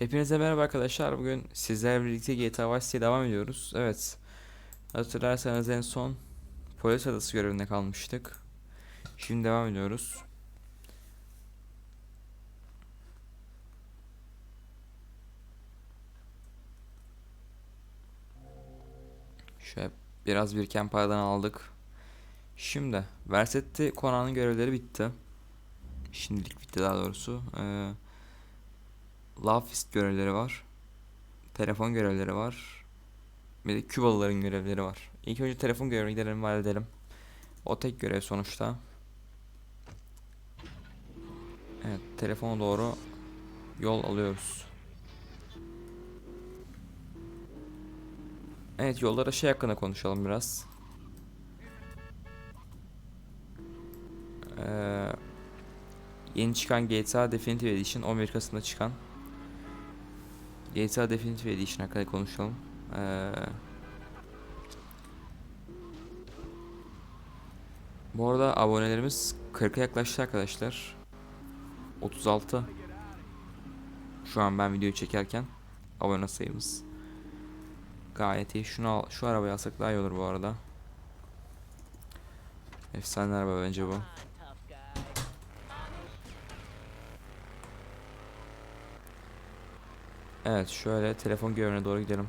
Hepinize merhaba arkadaşlar. Bugün sizlerle birlikte GTA Vice City'ye devam ediyoruz. Evet. Hatırlarsanız en son polis adası görevinde kalmıştık. Şimdi devam ediyoruz. Şöyle biraz biriken paradan aldık. Şimdi Versetti konağının görevleri bitti. Şimdilik bitti daha doğrusu. Ee, Love Fist görevleri var. Telefon görevleri var. Bir de Kübalıların görevleri var. İlk önce telefon görevini gidelim halledelim. O tek görev sonuçta. Evet telefona doğru yol alıyoruz. Evet yollara şey hakkında konuşalım biraz. Ee, yeni çıkan GTA Definitive Edition 11 Kasım'da çıkan GTA Definitive Edition hakkında konuşalım. Ee, bu arada abonelerimiz 40'a yaklaştı arkadaşlar. 36. Şu an ben videoyu çekerken abone sayımız. Gayet iyi. Şunu al, şu arabayı alsak daha iyi olur bu arada. Efsane araba bence bu. Evet şöyle telefon görevine doğru gidelim.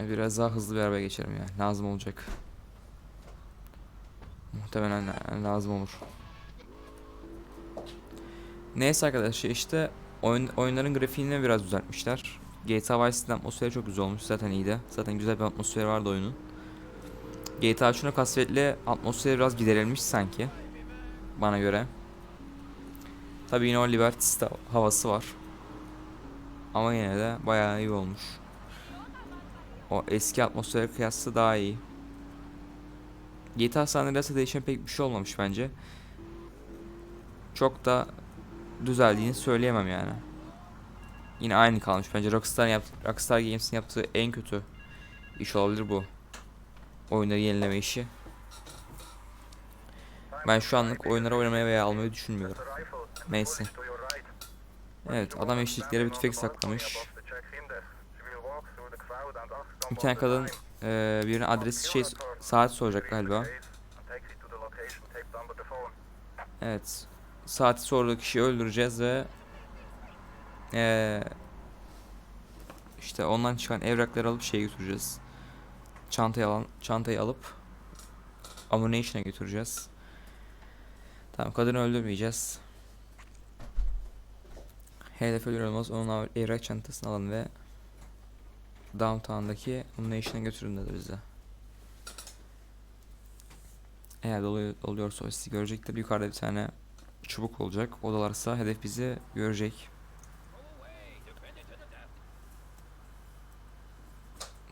E, Biraz daha hızlı bir arabaya geçelim ya. Lazım olacak. Muhtemelen lazım olur. Neyse arkadaşlar işte oyun, oyunların grafiğini biraz düzeltmişler. GTA Vice City'nin atmosferi çok güzel olmuş. Zaten iyiydi. Zaten güzel bir atmosferi vardı oyunun. GTA şuna kasvetli atmosferi biraz giderilmiş sanki. Bana göre. Tabii yine o Liberty havası var. Ama yine de bayağı iyi olmuş. O eski atmosfere kıyasla daha iyi. GTA San Andreas'ta değişen pek bir şey olmamış bence. Çok da düzeldiğini söyleyemem yani. Yine aynı kalmış bence. Rockstar yap Rockstar Games'in yaptığı en kötü iş olabilir bu. Oyunları yenileme işi. Ben şu anlık oyunları oynamaya veya almayı düşünmüyorum. Neyse. Evet, adam eşliklere bir tüfek saklamış. Bir tane kadın eee birine adresi şey saat soracak galiba. Evet. Saati sorduğu kişiyi öldüreceğiz ve eee işte ondan çıkan evrakları alıp şeye götüreceğiz. Çantayı alan çantayı alıp ammunition'a götüreceğiz. Tamam kadını öldürmeyeceğiz. Hedef ölür olmaz onun evrak çantasını alın ve downtown'daki ammunition'a götürün dedi bize. Eğer dolu oluyorsa o sizi görecektir. Yukarıda bir tane çubuk olacak. Odalarsa hedef bizi görecek.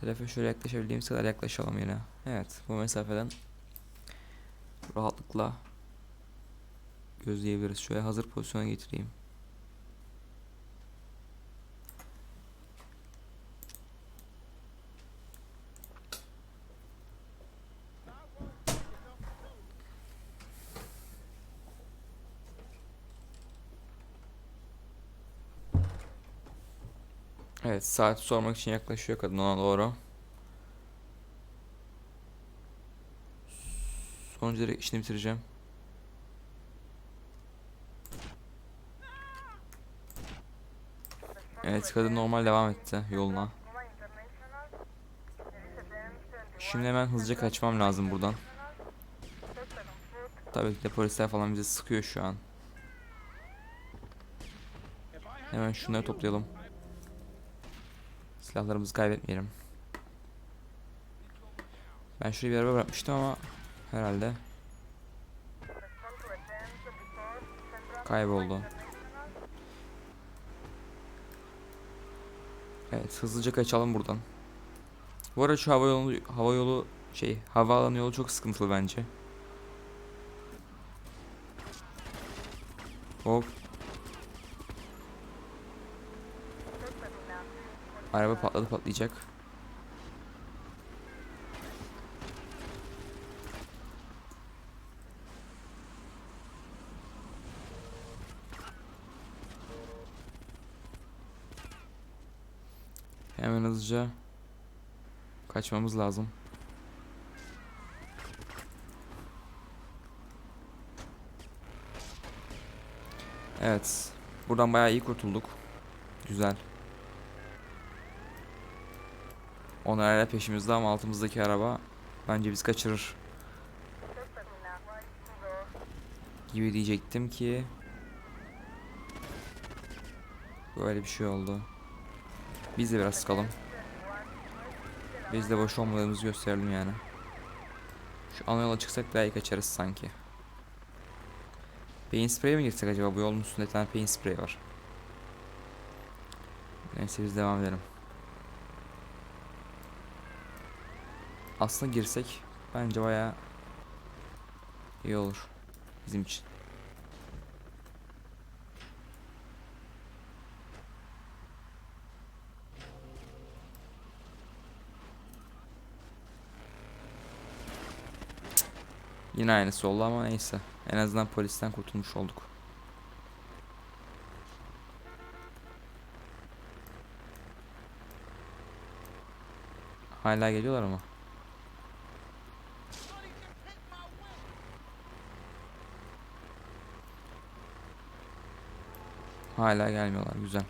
Telefon şöyle yaklaşabildiğimiz kadar yaklaşalım yine. Evet bu mesafeden rahatlıkla gözleyebiliriz. Şöyle hazır pozisyona getireyim. Evet saat sormak için yaklaşıyor kadın ona doğru. Sonucu direkt işini bitireceğim. Evet kadın normal devam etti yoluna. Şimdi hemen hızlıca kaçmam lazım buradan. Tabii ki de polisler falan bizi sıkıyor şu an. Hemen şunları toplayalım. Silahlarımızı kaybetmeyelim. Ben şuraya bir araba bırakmıştım ama herhalde kayboldu. Evet hızlıca kaçalım buradan. Bu arada şu hava yolu, hava yolu şey havaalanı yolu çok sıkıntılı bence. Hop Araba patladı patlayacak. Hemen hızlıca kaçmamız lazım. Evet. Buradan bayağı iyi kurtulduk. Güzel. Onlar hala peşimizde ama altımızdaki araba bence biz kaçırır. Gibi diyecektim ki böyle bir şey oldu. Biz de biraz sıkalım. Biz de boş olmadığımızı gösterelim yani. Şu ana yola çıksak daha iyi kaçarız sanki. Paint spray'e mi girsek acaba? Bu yolun üstünde bir tane paint spray var. Neyse biz devam edelim. Aslında girsek bence bayağı iyi olur bizim için. Yine aynısı oldu ama neyse. En azından polisten kurtulmuş olduk. Hala geliyorlar ama. Hala gelmiyorlar. Güzel.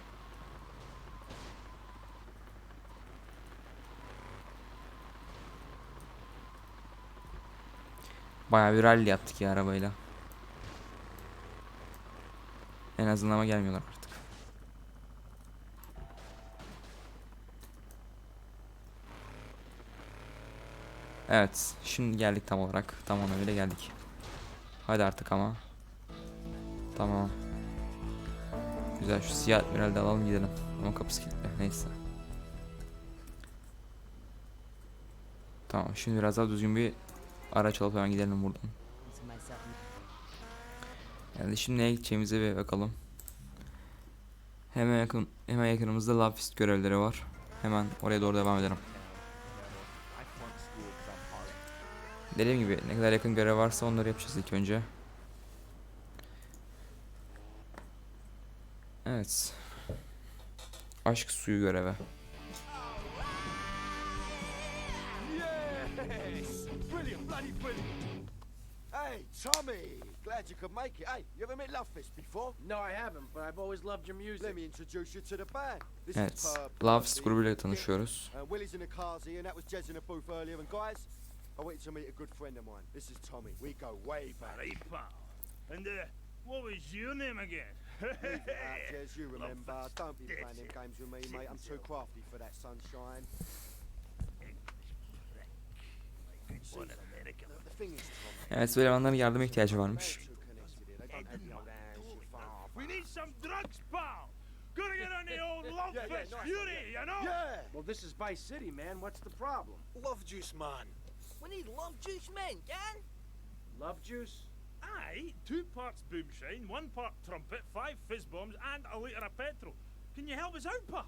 Bayağı bir rally yaptık ya arabayla. En azından ama gelmiyorlar artık. Evet, şimdi geldik tam olarak. Tam anlamıyla geldik. Hadi artık ama. Tamam. Güzel şu siyah admiral de alalım gidelim. Ama kapısı kilitli. Neyse. Tamam şimdi biraz daha düzgün bir araç alıp hemen gidelim buradan. Yani şimdi neye gideceğimize bir bakalım. Hemen yakın hemen yakınımızda Love Fist görevleri var. Hemen oraya doğru devam edelim. Dediğim gibi ne kadar yakın görev varsa onları yapacağız ilk önce. Evet. Aşk suyu brilliant! Hey, Tommy! Glad you could make it. Hey, you ever met Love Fist before? No, I haven't, but I've always loved your music. Let me introduce you to the band. This Evet. is Purp, Love Fist Percy, grubuyla tanışıyoruz. Uh, Willie's in the cars here, and that was Jez in the booth earlier. And guys, I wanted to meet a good friend of mine. This is Tommy. We go way back. Pal. And uh, what was your name again? Jez. You remember. Don't be playing them games with me, mate. I'm too crafty for that sunshine. Evet bu elemanların yardıma ihtiyacı varmış. We need some drugs, pal. Gotta get on the old love Yeah, nice, you know? Yeah! Well, this is Vice City, man. What's the problem? Love juice, man. We need love juice men, gang. Love juice? Aye, two parts boomshine, one part trumpet, five fizz bombs, and a litre of petrol. Can you help us out, pal?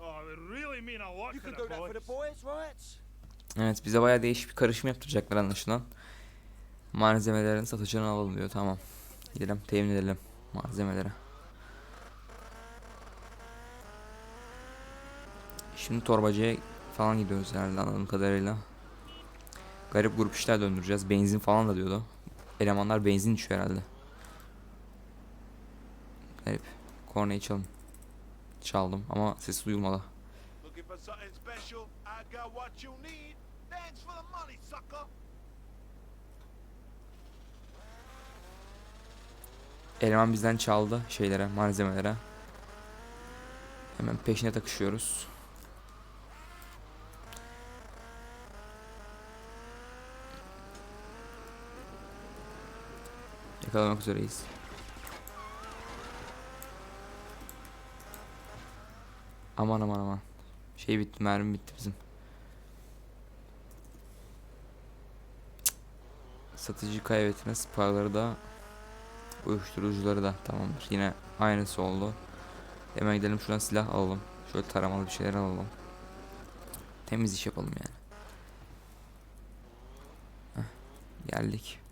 Oh, it would really mean a lot You to the do that for the boys. boys, right? Evet bize bayağı değişik bir karışım yaptıracaklar anlaşılan. Malzemelerin satıcını alalım diyor tamam. Gidelim temin edelim malzemeleri. Şimdi torbacıya falan gidiyoruz herhalde anladığım kadarıyla. Garip grup işler döndüreceğiz. Benzin falan da diyordu. Elemanlar benzin içiyor herhalde. Garip. Kornayı çalın. Çaldım ama sesi duyulmadı. Eleman bizden çaldı şeylere, malzemelere. Hemen peşine takışıyoruz. Yakalamak üzereyiz. Aman aman aman. Şey bitti, mermi bitti bizim. Satıcı kaybetmez, paraları da Uyuşturucuları da tamamdır. Yine aynısı oldu. Hemen gidelim şuradan silah alalım. Şöyle taramalı bir şeyler alalım. Temiz iş yapalım yani. Heh, geldik.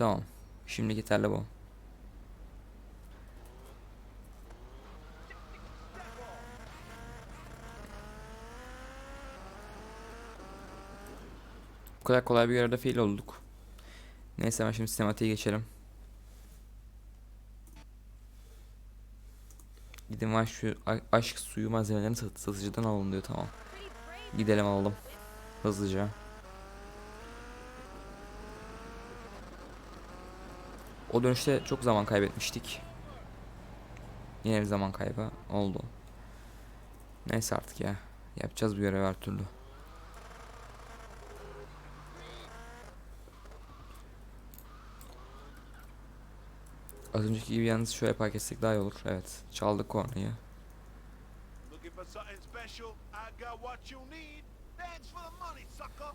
Tamam. Şimdiki yeterli bu. Bu kadar kolay bir yerde fail olduk. Neyse ben şimdi sistematiğe geçelim. Gidin var şu aşk suyu malzemelerini sat satıcıdan alın diyor tamam. Gidelim alalım. Hızlıca. O dönüşte çok zaman kaybetmiştik. Yine bir zaman kaybı oldu. Neyse artık ya. Yapacağız bir görev her türlü. Az önceki gibi yalnız şöyle park etsek daha iyi olur. Evet. Çaldık kornayı. Looking for something special? I got what you need. Dance for the money, sucker.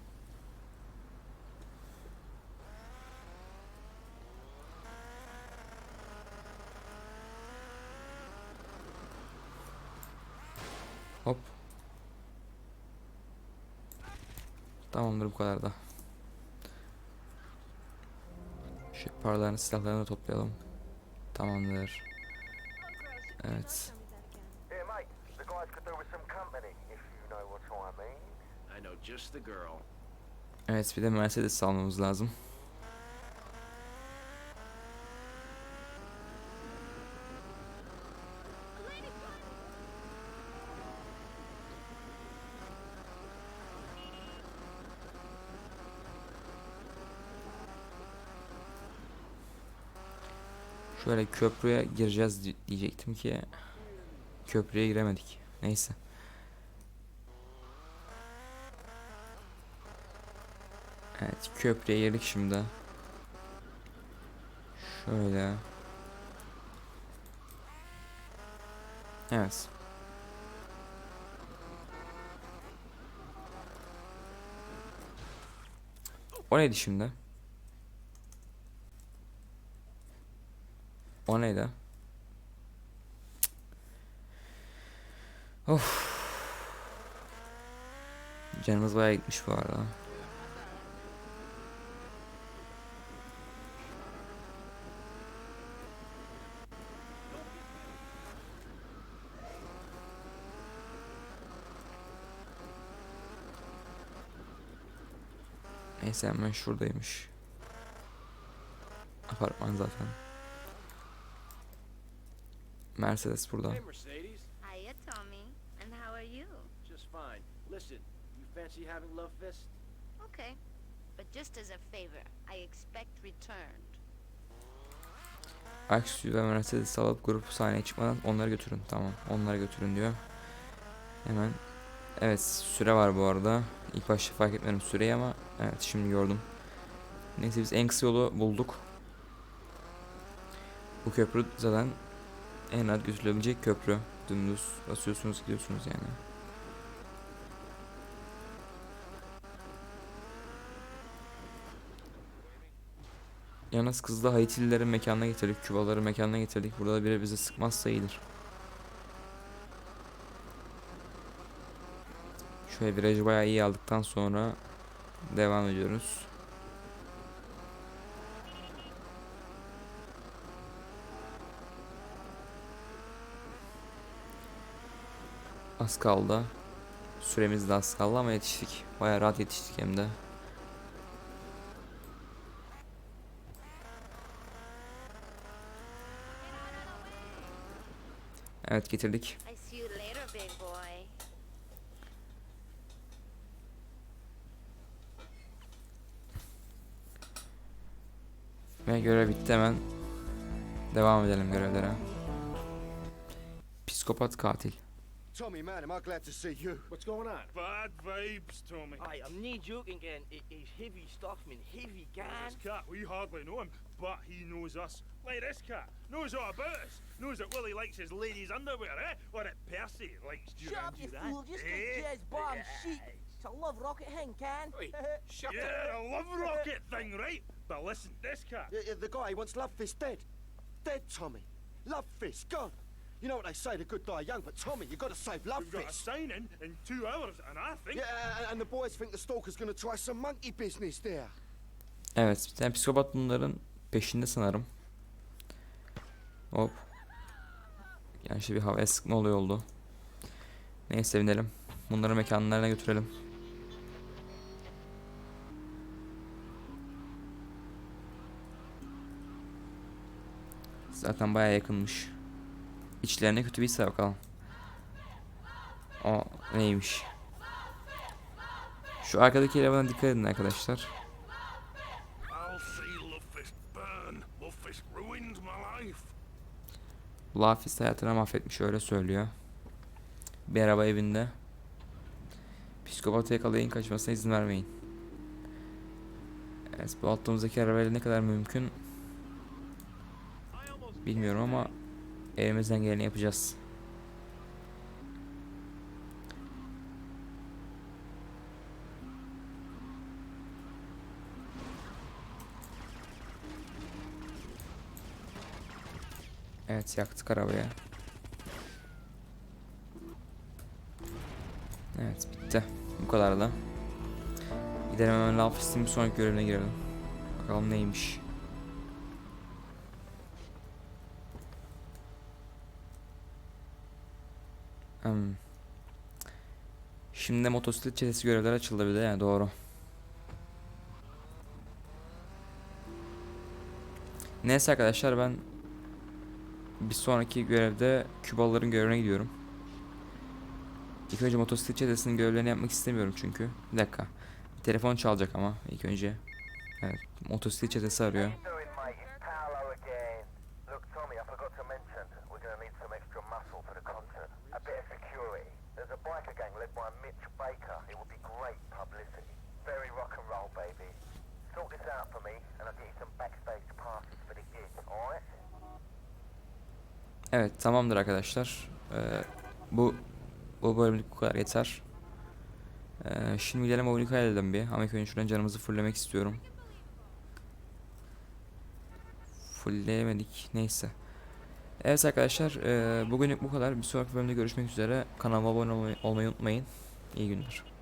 Hop. Tamamdır bu kadar da. Şu paralarını silahlarını da toplayalım. Tamamdır. Evet. Evet bir de Mercedes almamız lazım. Şöyle köprüye gireceğiz di- diyecektim ki köprüye giremedik. Neyse. Evet köprüye girdik şimdi. Şöyle. Evet. O neydi şimdi? O neydi? Of. Canımız bayağı gitmiş bu arada. Neyse hemen şuradaymış. Apartman zaten. Mercedes burada. Hey, Mercedes. Hiya, Tommy. And how are you? Just fine. Listen, you fancy having love fist? Okay. But just as a favor, I expect returned. Aksu ve Mercedes alıp grup sahneye çıkmadan onları götürün. Tamam onları götürün diyor. Hemen. Evet süre var bu arada. İlk başta fark etmedim süreyi ama evet şimdi gördüm. Neyse biz en kısa yolu bulduk. Bu köprü zaten en rahat götürülebilecek köprü. Dümdüz basıyorsunuz gidiyorsunuz yani. Yalnız kızla Haitililerin mekanına getirdik. Kübaları mekanına getirdik. Burada da biri bizi sıkmazsa iyidir. Şöyle virajı bayağı iyi aldıktan sonra devam ediyoruz. Az kaldı. Süremiz de az kaldı ama yetiştik. Bayağı rahat yetiştik hem de. Evet getirdik. Ve görev bitti hemen. Devam edelim görevlere. Psikopat katil. Tommy, man, am I glad to see you. What's going on? Bad vibes, Tommy. Aye, I'm not joking, Gan. It, it's heavy stuff, man. Heavy, Gan. This cat, we hardly know him, but he knows us. Like this cat, knows all about us. Knows that Willie likes his ladies' underwear, eh? Or that Percy likes Shut up, Duran you Duran. fool. Just eh? get jazz bomb shit. It's a love rocket hen, can. Oi, shut up. Yeah, a love rocket thing, right? But listen, this cat. Yeah, yeah, the guy wants Love Fist dead. Dead, Tommy. Love Fist, gone. You know what they say, the good die young, but Tommy, you got to save Love We've got a Fist. sign-in in two hours, and I think... Yeah, and- and the boys think the stalker's going to try some monkey business there. Evet, bir tane psikopat bunların peşinde sanırım. Hop. Yani işte bir havaya sıkma oluyor oldu. Neyse binelim. Bunları mekanlarına götürelim. Zaten baya yakınmış. İçlerine kötü bir his var bakalım. O neymiş? Şu arkadaki elevana dikkat edin arkadaşlar. Lafis hayatını mahvetmiş öyle söylüyor. Bir araba evinde. Psikopatı yakalayın kaçmasına izin vermeyin. Evet bu altımızdaki arabayla ne kadar mümkün bilmiyorum ama elimizden geleni yapacağız. Evet yaktık arabayı. Evet bitti. Bu kadar da. Gidelim hemen Love Fist'in bir sonraki görevine girelim. Bakalım neymiş. Hmm. Şimdi motosiklet çetesi görevler açıldı bir de yani doğru. Neyse arkadaşlar ben bir sonraki görevde Kübalıların görevine gidiyorum. İlk önce motosiklet çetesinin görevlerini yapmak istemiyorum çünkü. Bir dakika. Telefon çalacak ama ilk önce. Evet, motosiklet çetesi arıyor. doing, mate? It's Paolo again. Look, Tommy, I forgot to mention, we're going to need some extra muscle for the concert. A bit of security. There's a biker gang led by Mitch Baker. It would be great publicity. Very rock and roll, baby. Sort this out for me, and I'll get you some backstage passes for the gig, alright? Evet, tamamdır arkadaşlar. Ee, bu bu bölümlük bu kadar yeter. Ee, şimdi gidelim oyunu kaydedelim bir. Önce şuradan canımızı fulllemek istiyorum. Fullleyemedik. Neyse. Evet arkadaşlar, e, bugünlük bu kadar. Bir sonraki bölümde görüşmek üzere. Kanalıma abone olmayı, olmayı unutmayın. İyi günler.